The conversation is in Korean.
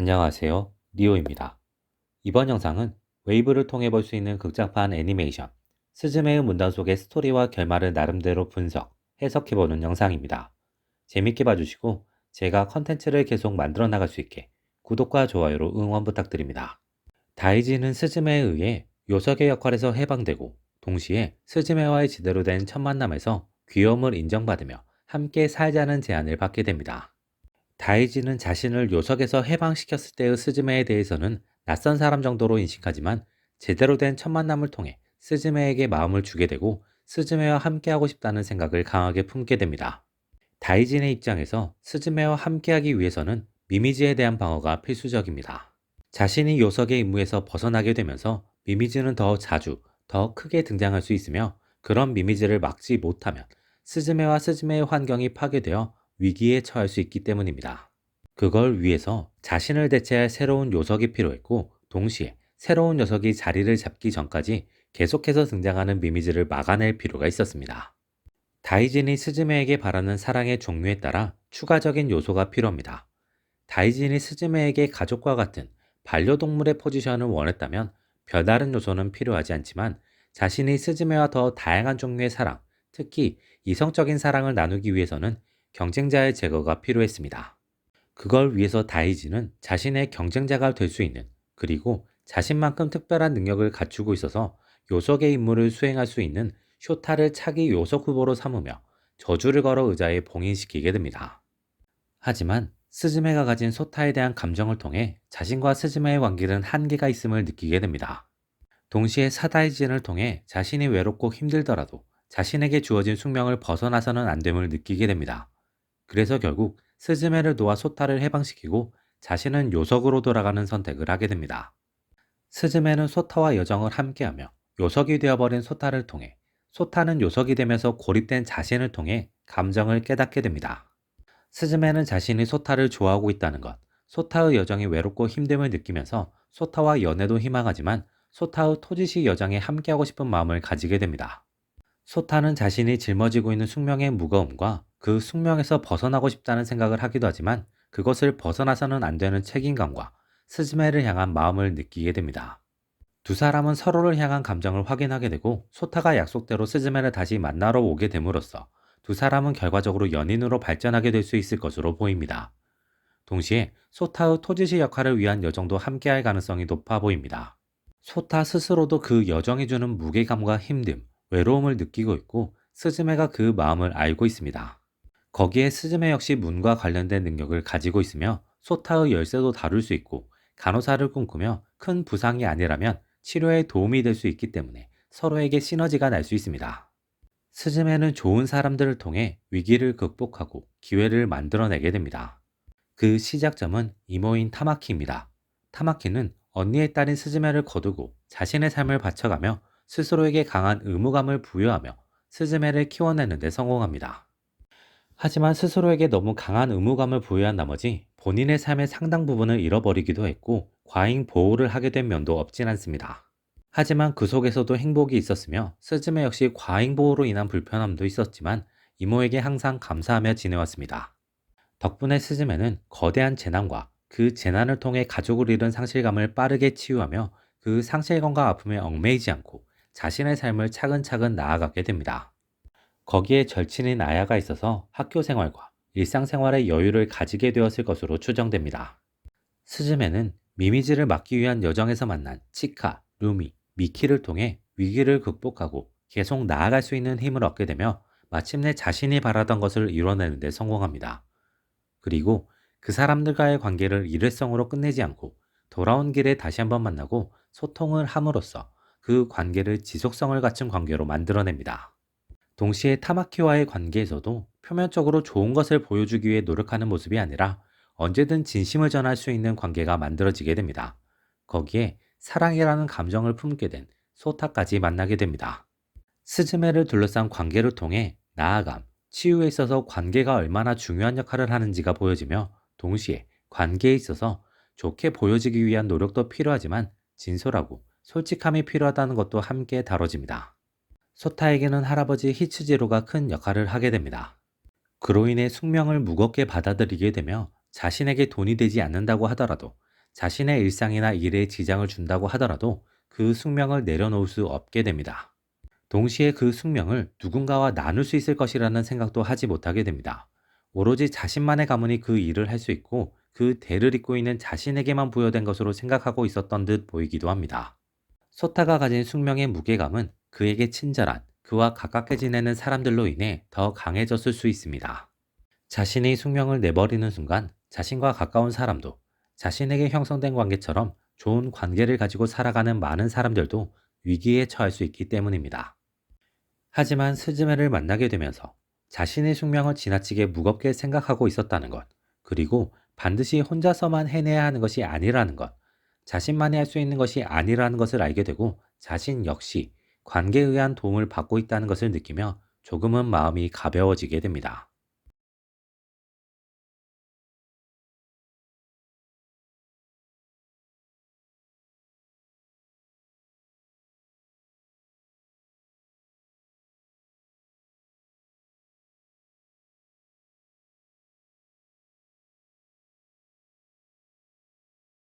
안녕하세요. 리오입니다. 이번 영상은 웨이브를 통해 볼 수 있는 극장판 애니메이션 스즈메의 문단 속의 스토리와 결말을 나름대로 분석, 해석해보는 영상입니다. 재밌게 봐주시고 제가 컨텐츠를 계속 만들어 나갈 수 있게 구독과 좋아요로 응원 부탁드립니다. 다이지는 스즈메에 의해 요석의 역할에서 해방되고 동시에 스즈메와의 제대로 된 첫 만남에서 귀여움을 인정받으며 함께 살자는 제안을 받게 됩니다. 다이지는 자신을 요석에서 해방시켰을 때의 스즈메에 대해서는 낯선 사람 정도로 인식하지만 제대로 된 첫 만남을 통해 스즈메에게 마음을 주게 되고 스즈메와 함께하고 싶다는 생각을 강하게 품게 됩니다. 다이진의 입장에서 스즈메와 함께하기 위해서는 미미즈에 대한 방어가 필수적입니다. 자신이 요석의 임무에서 벗어나게 되면서 미미즈는 더 자주, 더 크게 등장할 수 있으며 그런 미미즈를 막지 못하면 스즈메와 스즈메의 환경이 파괴되어 위기에 처할 수 있기 때문입니다. 그걸 위해서 자신을 대체할 새로운 요석이 필요했고 동시에 새로운 녀석이 자리를 잡기 전까지 계속해서 등장하는 미미즈를 막아낼 필요가 있었습니다. 다이진이 스즈메에게 바라는 사랑의 종류에 따라 추가적인 요소가 필요합니다. 다이진이 스즈메에게 가족과 같은 반려동물의 포지션을 원했다면 별다른 요소는 필요하지 않지만 자신이 스즈메와 더 다양한 종류의 사랑, 특히 이성적인 사랑을 나누기 위해서는 경쟁자의 제거가 필요했습니다. 그걸 위해서 다이지는 자신의 경쟁자가 될 수 있는 그리고 자신만큼 특별한 능력을 갖추고 있어서 요석의 임무를 수행할 수 있는 쇼타를 차기 요석 후보로 삼으며 저주를 걸어 의자에 봉인시키게 됩니다. 하지만 스즈메가 가진 소타에 대한 감정을 통해 자신과 스즈메의 관계는 한계가 있음을 느끼게 됩니다. 동시에 사다이진을 통해 자신이 외롭고 힘들더라도 자신에게 주어진 숙명을 벗어나서는 안 됨을 느끼게 됩니다. 그래서 결국 스즈메를 놓아 소타를 해방시키고 자신은 요석으로 돌아가는 선택을 하게 됩니다. 스즈메는 소타와 여정을 함께하며 요석이 되어버린 소타를 통해 소타는 요석이 되면서 고립된 자신을 통해 감정을 깨닫게 됩니다. 스즈메는 자신이 소타를 좋아하고 있다는 것, 소타의 여정이 외롭고 힘듦을 느끼면서 소타와 연애도 희망하지만 소타의 토지시 여정에 함께하고 싶은 마음을 가지게 됩니다. 소타는 자신이 짊어지고 있는 숙명의 무거움과 그 숙명에서 벗어나고 싶다는 생각을 하기도 하지만 그것을 벗어나서는 안 되는 책임감과 스즈메를 향한 마음을 느끼게 됩니다. 두 사람은 서로를 향한 감정을 확인하게 되고 소타가 약속대로 스즈메를 다시 만나러 오게 됨으로써 두 사람은 결과적으로 연인으로 발전하게 될 수 있을 것으로 보입니다. 동시에 소타의 토지시 역할을 위한 여정도 함께할 가능성이 높아 보입니다. 소타 스스로도 그 여정이 주는 무게감과 힘듦, 외로움을 느끼고 있고 스즈메가 그 마음을 알고 있습니다. 거기에 스즈메 역시 문과 관련된 능력을 가지고 있으며 소타의 열쇠도 다룰 수 있고 간호사를 꿈꾸며 큰 부상이 아니라면 치료에 도움이 될 수 있기 때문에 서로에게 시너지가 날 수 있습니다. 스즈메는 좋은 사람들을 통해 위기를 극복하고 기회를 만들어내게 됩니다. 그 시작점은 이모인 타마키입니다. 타마키는 언니의 딸인 스즈메를 거두고 자신의 삶을 바쳐가며 스스로에게 강한 의무감을 부여하며 스즈메를 키워내는 데 성공합니다. 하지만 스스로에게 너무 강한 의무감을 부여한 나머지 본인의 삶의 상당 부분을 잃어버리기도 했고 과잉 보호를 하게 된 면도 없진 않습니다. 하지만 그 속에서도 행복이 있었으며 스즈메 역시 과잉 보호로 인한 불편함도 있었지만 이모에게 항상 감사하며 지내왔습니다. 덕분에 스즈메는 거대한 재난과 그 재난을 통해 가족을 잃은 상실감을 빠르게 치유하며 그 상실감과 아픔에 얽매이지 않고 자신의 삶을 차근차근 나아가게 됩니다. 거기에 절친인 아야가 있어서 학교 생활과 일상생활의 여유를 가지게 되었을 것으로 추정됩니다. 스즈메는 미미즈를 막기 위한 여정에서 만난 치카, 루미, 미키를 통해 위기를 극복하고 계속 나아갈 수 있는 힘을 얻게 되며 마침내 자신이 바라던 것을 이뤄내는 데 성공합니다. 그리고 그 사람들과의 관계를 일회성으로 끝내지 않고 돌아온 길에 다시 한번 만나고 소통을 함으로써 그 관계를 지속성을 갖춘 관계로 만들어냅니다. 동시에 타마키와의 관계에서도 표면적으로 좋은 것을 보여주기 위해 노력하는 모습이 아니라 언제든 진심을 전할 수 있는 관계가 만들어지게 됩니다. 거기에 사랑이라는 감정을 품게 된 소타까지 만나게 됩니다. 스즈메를 둘러싼 관계를 통해 나아감, 치유에 있어서 관계가 얼마나 중요한 역할을 하는지가 보여지며 동시에 관계에 있어서 좋게 보여지기 위한 노력도 필요하지만 진솔하고 솔직함이 필요하다는 것도 함께 다뤄집니다. 소타에게는 할아버지 히츠지로가 큰 역할을 하게 됩니다. 그로 인해 숙명을 무겁게 받아들이게 되며 자신에게 돈이 되지 않는다고 하더라도 자신의 일상이나 일에 지장을 준다고 하더라도 그 숙명을 내려놓을 수 없게 됩니다. 동시에 그 숙명을 누군가와 나눌 수 있을 것이라는 생각도 하지 못하게 됩니다. 오로지 자신만의 가문이 그 일을 할 수 있고 그 대를 잇고 있는 자신에게만 부여된 것으로 생각하고 있었던 듯 보이기도 합니다. 소타가 가진 숙명의 무게감은 그에게 친절한 그와 가깝게 지내는 사람들로 인해 더 강해졌을 수 있습니다. 자신이 숙명을 내버리는 순간 자신과 가까운 사람도 자신에게 형성된 관계처럼 좋은 관계를 가지고 살아가는 많은 사람들도 위기에 처할 수 있기 때문입니다. 하지만 스즈메를 만나게 되면서 자신의 숙명을 지나치게 무겁게 생각하고 있었다는 것, 그리고 반드시 혼자서만 해내야 하는 것이 아니라는 것, 자신만이 할 수 있는 것이 아니라는 것을 알게 되고 자신 역시 관계에 의한 도움을 받고 있다는 것을 느끼며 조금은 마음이 가벼워지게 됩니다.